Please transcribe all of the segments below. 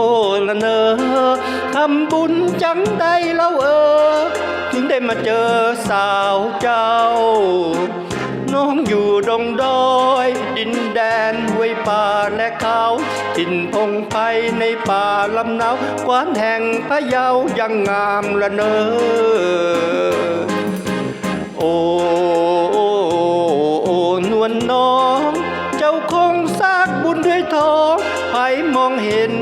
โอ้ละเนอทำบุญจังได้เล่าเออ ถึงได้มาเจอสาวเจ้า น้องอยู่ดงดอย ดินแดนห้วยป่าและเขาถิ่นพงไพในป่าลำเนากวานแห่งพะเยายังงามละเนอโอ้โอนวลน้อง เจ้าคงซากบุญด้วยทองไผมองเห็น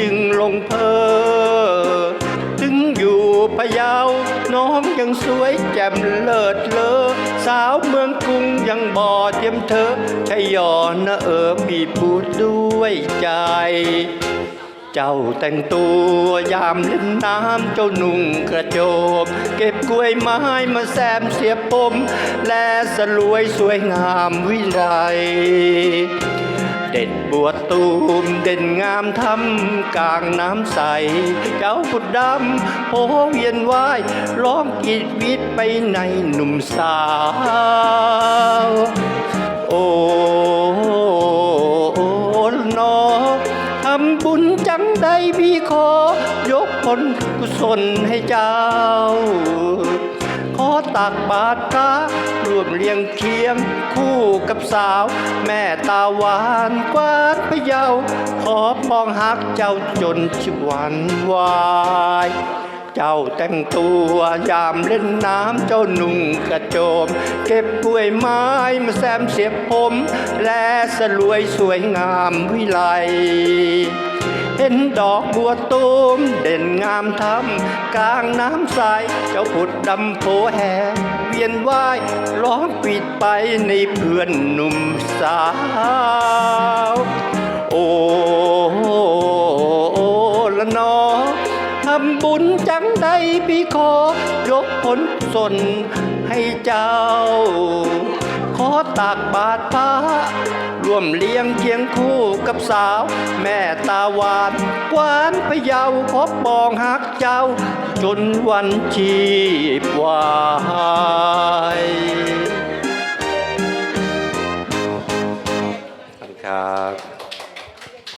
จึงลงเพอ ถึงอยู่พะเยา น้องยังสวยแจ่มเลิศเลอ สาวเมืองกรุงยังบ่อเทียมเธอใช่ยอนะเออบีบูดด้วยใจเจ้าแต่งตัวยามเล่นน้ำเจ้านุ่งกระโจมเก็บกล้วยไม้มาแซมเสียบผม และสลวยสวยงามวิไล เด็ดบัวตูมเด่นงามทำกลางน้ำใส เจ้าพุดดำโหเวียนว่ายร้องกีดวิตไปในหนุ่มสาว โอ้นอทำบุญจังใดพี่ขอ ยกผลกุศลให้เจ้า อตักบาตรพระร่วมเลียงเคียงคู่กับสาว แม่ตาหวานกวาดพะเยา ขอปองหักเจ้าจนชิวันวายเจ้าแต่งตัวยามเล่นน้ำเจ้านุ่งกระโจม เก็บกล้วยไม้มาแซมเสียบผม และสลวยสวยงามวิไล เห็นดอกบัวตูมเด่นงามทำกลางน้ำใสเจ้าผุดดำโผแหเวียนว่ายร้องปิดไปในเพื่อนหนุ่มสาวโอ้โอ้ละนอทำบุญจังใดพี่ขอยกผลสนให้เจ้า ตากบาดพระร่วมเลี้ยงเคียงคู่กับสาว แม่ตาหวานกวานพะเยาขอปองหักเจ้า จนวันชีพวายครับ